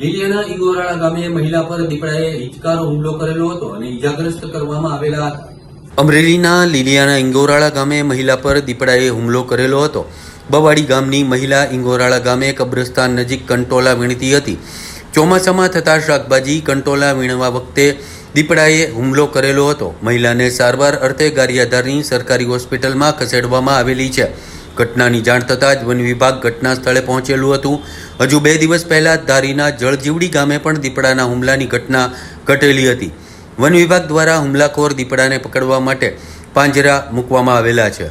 લીલિયાના ઈગોરાળા ગામે મહિલા પર દીપડાએ હિચકારો હુમલો કરેલો હતો અને ઈજાગ્રસ્ત કરવામાં આવેલા હતા અમરેલીના લીલિયાના ઇંગોરાળા ગામે મહિલા પર દીપડાએ હુમલો કરેલો હતો. બવાડી ગામની મહિલા ઇંગોરાળા ગામે કબ્રસ્તાન નજીક કંટોલા વીણતી હતી. ચોમાસામાં થતા શાકભાજી કંટોલા વીણવા વખતે દીપડાએ હુમલો કરેલો હતો. મહિલાને સારવાર અર્થે ગારિયાધારની સરકારી હોસ્પિટલમાં ખસેડવામાં આવેલી છે. ઘટનાની જાણ થતાં જ વન વિભાગ ઘટના સ્થળે પહોંચેલું હતું. હજુ બે દિવસ પહેલાં ધારીના જળજીવડી ગામે પણ દીપડાના હુમલાની ઘટના ઘટેલી હતી. વન વિભાગ દ્વારા હુમલાખોર દીપડાને પકડવા માટે પાંજરા મૂકવામાં આવેલા છે.